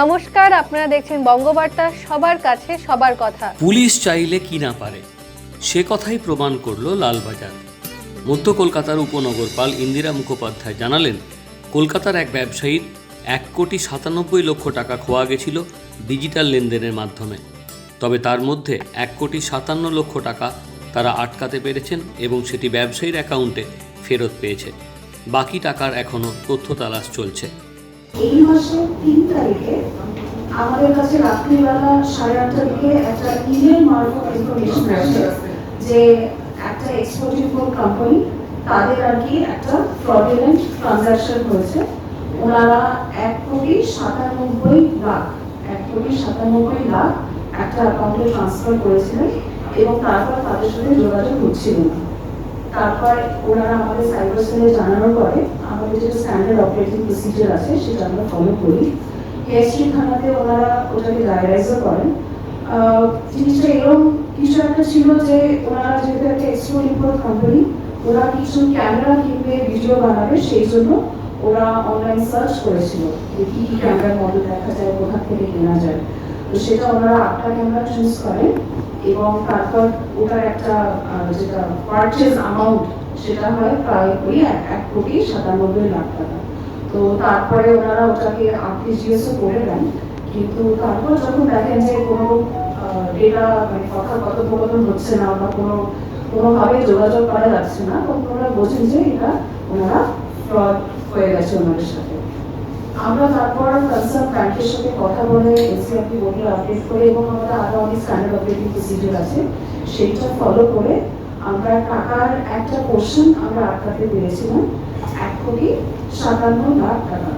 নমস্কার, আপনারা দেখছেন বঙ্গবার্তা, সবার কাছে সবার কথা। পুলিশ চাইলে কি না পারে, সে কথাই প্রমাণ করল লালবাজার। মধ্য কলকাতার উপনগরপাল ইন্দিরা মুখোপাধ্যায় জানালেন, কলকাতার এক ব্যবসায়ীর এক কোটি সাতানব্বই লক্ষ টাকা খোয়া গেছিল ডিজিটাল লেনদেনের মাধ্যমে। তবে তার মধ্যে এক কোটি সাতান্ন লক্ষ টাকা তারা আটকাতে পেরেছেন এবং সেটি ব্যবসায়ীর অ্যাকাউন্টে ফেরত পেয়েছে। বাকি টাকার এখনও তথ্য তালাশ চলছে। এই মাসের তিন তারিখে আমাদের কাছে রাত্রিবেলা সাড়ে আটটা দিকে একটা ইমেল মারফত ইনফরমেশন আসে যে একটা এক্সপোর্ট ইম্পোর্ট কোম্পানি তাদের আর কি একটা ফ্রডুলেন্ট ট্রানজাকশন হয়েছে। ওনারা এক কোটি সাতানব্বই লাখ, এক কোটি সাতানব্বই লাখ একটা অ্যাকাউন্টে ট্রান্সফার করেছিলেন এবং তারপর তাদের সাথে যোগাযোগ হচ্ছিল না। তারপর ওনারা আমাদের সাইবার সেলে জানানোর পরে আমাদের যেটা স্ট্যান্ডার্ড অপারেটিং প্রসিজার আছে, সেটা আমরা ফলো করি। কেএসটি থানাতে ওনারা ওটাকে ডায়ারাইজও করেন। জিনিসটা এরকম কিছু একটা ছিল যে ওনারা যেহেতু একটা এক্সপোর্ট ইম্পোর্ট কোম্পানি ওরা কিছু ক্যামেরা কিনবে ভিডিও বানাবে, সেই জন্য ওরা অনলাইন সার্চ করেছিল যে কি কি ক্যামেরার মডেল দেখা যায়, কোথা থেকে কেনা যায়। তো সেটা ওনারা আটটা ক্যামেরা চুজ করেন এবং তারপর ওটার একটা যেটা পারচেজ অ্যামাউন্ট সেটা হয় প্রায় ওই এক কোটি সাতানব্বই লাখ টাকা। তো তারপরে ওনারা ওটাকে আরটিজিএসও করে দেন। কিন্তু তারপর যখন দেখেন যে কোনো ডেটা মানে কথা কথোপকথন হচ্ছে না বা কোনো, কোনোভাবে যোগাযোগ করা যাচ্ছে না, তখন ওনারা বোঝেন যে এটা ওনারা ফ্রড হয়ে গেছে ওনাদের সাথে। আমরা তারপর কনসার্ন ব্যাংকের সাথে কথা বলে এনসিআরটি বোর্ডে আপডেট করে এবং আমাদের আরও অনেক স্ট্যান্ডার্ড অপারেটিং প্রসিডিউর আছে, সেইটা ফলো করে আমরা টাকার একটা পোর্শন আমরা আটকাতে পেরেছিলাম। এক কোটি সাতান্ন লাখ টাকা।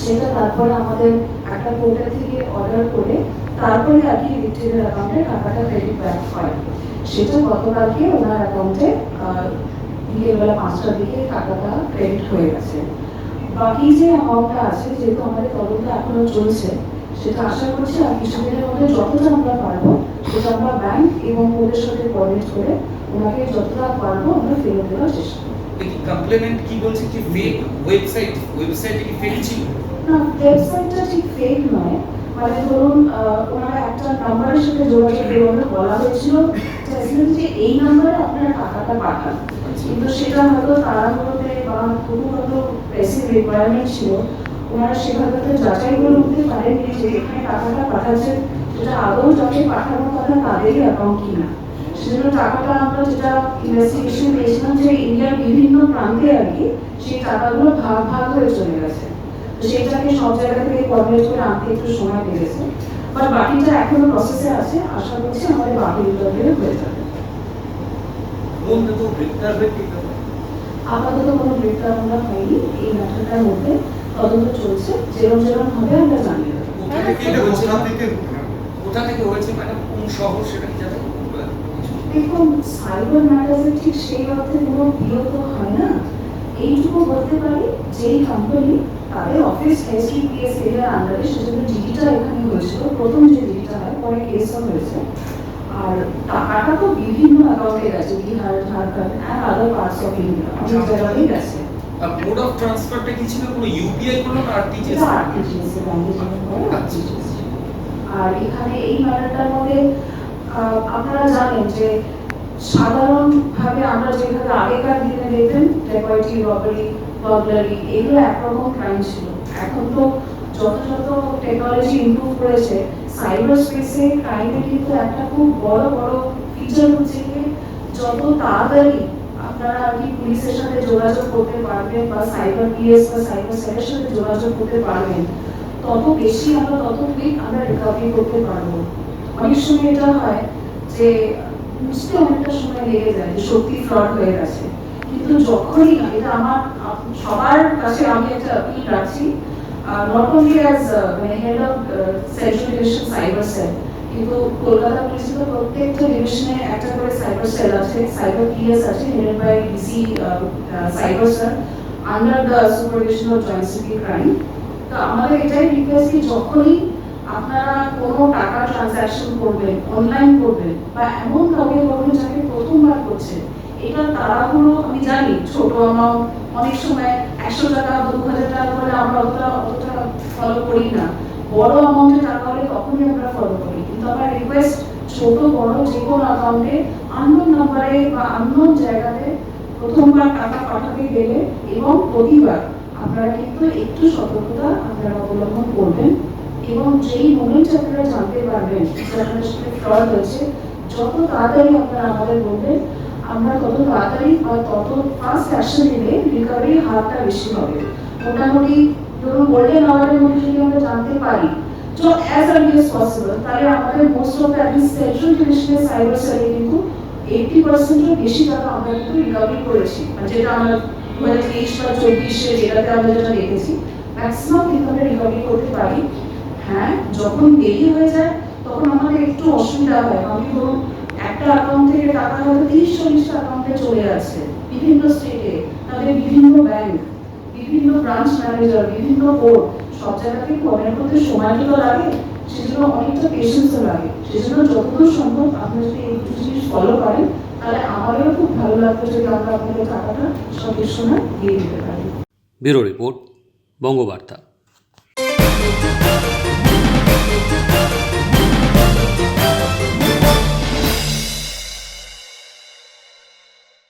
সেটা তারপরে আমাদের একটা পোর্টাল থেকে অর্ডার করে তারপরে আর কি ভিক্টিমের অ্যাকাউন্টে টাকাটা ক্রেডিট ব্যাক হয়। সেটা গতকালকে ওনার অ্যাকাউন্টে বিকেলবেলা পাঁচটার দিকে টাকাটা ক্রেডিট হয়ে গেছে। বাকি যে অ্যামাউন্টটা আছে যেহেতু আমাদের তদন্ত এখনও চলছে সেটা আশা করছি আর কিছুদিনের মধ্যে যতটা আমরা পারব সেটা আমরা ব্যাংক এবং ওদের সাথে কোঅর্ডিনেট করে ওনাকে যতটা পারব আমরা ফেরত দেওয়ার চেষ্টা করব। কমপ্লিমেন্ট কি বলছে কি ফেক ওয়েবসাইট ওয়েবসাইটে কি ফেক ছিল? না ওয়েবসাইটটা ঠিক ফেক নয়। মানে ধরুন ওনারা একটা নাম্বারের সাথে যোগাযোগ করে ওনাদের বলা হয়েছিল। যে এই নাম্বারে আপনারা টাকাটা পাঠান কিন্তু সেটা হয়তো তাড়াহুড়োতে বা কোনো হয়তো প্রেসিং রিকোয়ারমেন্ট ছিল। ওনারা সেভাবে তো যাচাই করে উঠতে পারেননি যে এখানে টাকাটা পাঠাচ্ছে, সেটা আদৌ যাকে পাঠানোর কথা তাদেরই অ্যাকাউন্ট কিনা। সেজন্য টাকাটা আমরা যেটা ইনভেস্টিগেশন পেয়েছিলাম যে ইন্ডিয়ার বিভিন্ন প্রান্তে আর কি সেই টাকাগুলো ভাগ ভাগ হয়ে চলে গেছে। তো সেটাকে সব জায়গা থেকে কোঅর্ডিনেট করে আনতে একটু সময় লেগেছে। বাট বাকিটা এখনও প্রসেসে আছে। আশা করছি আমাদের বাকি রিকভারি হয়ে যাবে। আপাতত কোনো গ্রেপ্তার আমরা হয়নি এই ম্যাটারটার মধ্যে তদন্ত চলছে। যেরকম যেরকম হবে আমরা জানিয়ে দেবো। কোথা থেকে এটা হচ্ছে না থেকে কোথা থেকে হয়েছে মানে কোন শহর সেটা কি দেখুন সাইবার ম্যাটার্সে ঠিক সেই অর্থে কোনো বিরত হয় না। এইটুকু বলতে পারি যেই কোম্পানি তাদের অফিস এসটি পিএস এর আন্ডারে সেজন্য ডিজিটা এখানে হয়েছিল। প্রথম যে ডিজিটা হয় পরে কেসও হয়েছে। আর টাকাটা তো বিভিন্ন অ্যাকাউন্টে গেছে Bihar Jharkhand and other parts of India অনেক জায়গাতেই গেছে মোড অফ ট্রান্সফারটা কি ছিল? কোনো ইউপিআই কোনো আরটিজিএস আরটিজিএস আরটিজিএস আর এখানে এই ম্যাটারটার মধ্যে আপনারা জানেন যে সাধারণভাবে আমরা যেভাবে আগেকার দিনে দেখতেন ডেকয়েটি রবারি বার্গলারি এগুলো একরকম ক্রাইম ছিল। এখন তো যত টেকনোলজি ইমপ্রুভ করেছে সাইবার স্পেসে ক্রাইমের কিন্তু একটা খুব বড় বড় ফিচার হচ্ছে যে যত তাড়াতাড়ি আপনারা আর কি পুলিশের সাথে যোগাযোগ করতে পারবেন বা সাইবার পিএস বা সাইবার সেলের সাথে যোগাযোগ করতে পারবেন, তত বেশি আমরা, তত কুইক আমরা রিকভারি করতে পারব। অনেক সময় এটা হয় যে বুঝতে অনেকটা সময় লেগে যায় যে সত্যি ফ্রড হয়ে গেছে। কিন্তু যখনই, এটা আমার, সবার কাছে আমি একটা আপিল রাখছি নট অনলি অ্যাজ মানে head of central division cyber cell কিন্তু কলকাতা পুলিশের তো প্রত্যেকটা ডিভিশনে একটা করে সাইবার সেল আছে সাইবার পিএস আছে headed by DC cyber cell under the supervision of joint city crime তো আমাদের এটাই রিকোয়েস্ট কি যখনই আপনারা কোনো টাকা ট্রানজাকশন করবেন অনলাইন করবেন, বা এমন কাউকে করবেন যাকে প্রথমবার করছেন এটা তাড়াহুড়ো আমি জানি, ছোট অ্যামাউন্ট অনেক সময় একশো টাকা, দু হাজার টাকা করে আমরা অতটা অতটা ফলো করি না বড় অ্যামাউন্টে টাকা হলে তখনই আমরা ফলো করি কিন্তু আমার রিকোয়েস্ট ছোট, বড়, যে কোনো অ্যাকাউন্টে আননোন নাম্বারে বা আননোন জায়গাতে প্রথমবার টাকা পাঠাতে গেলে এবং প্রতিবার আপনারা কিন্তু একটু সতর্কতা আপনারা অবলম্বন করবেন এবং যেই মোমেন্ট আপনারা জানতে পারবেন যে আপনাদের সাথে ফ্রড হয়েছে যত তাড়াতাড়ি আপনারা আমাদের বলবেন, আমরা তত তাড়াতাড়ি বা তত ফাস্ট অ্যাকশন নিলে রিকভারির হারটা বেশি হবে। মোটামুটি ধরুন গোল্ডেন আওয়ারের মধ্যে যদি আমরা জানতে পারি তো অ্যাজ আর্লি এস পসিবল তাহলে আমাদের মোস্ট অফ দ্য সেন্ট্রাল ডিভিশনের সাইবার সেলে কিন্তু এইটি পার্সেন্টের বেশি টাকা আমরা কিন্তু রিকভারি করেছি। মানে যেটা আমরা দু হাজার তেইশ বা চব্বিশে যেটাতে আমরা যেটা দেখেছি ম্যাক্সিমাম কিন্তু আমরা রিকভারি করতে পারি। হ্যাঁ যখন দেরি হয়ে যায়, তখন আমাদের একটু অসুবিধা হয়। আমি ধরুন একটা অ্যাকাউন্ট থেকে টাকা হয়তো তিরিশ, চল্লিশটা অ্যাকাউন্টে চলে যাচ্ছে। বিভিন্ন স্টেটে তাদের বিভিন্ন ব্যাংক বিভিন্ন ব্রাঞ্চ ম্যানেজার বিভিন্ন বোর্ড সব জায়গাতে কমের করতে সময় তো লাগে, সেজন্য অনেকটা পেশেন্সও লাগে। সেজন্য যতদূর সম্ভব আপনি যদি এই দুটো জিনিস ফলো করেন, তাহলে আমারও খুব ভালো লাগতো যদি আমরা আপনাদের টাকাটা সঠিক সময় দিয়ে দিতে পারি। Bureau report, Bangabarta.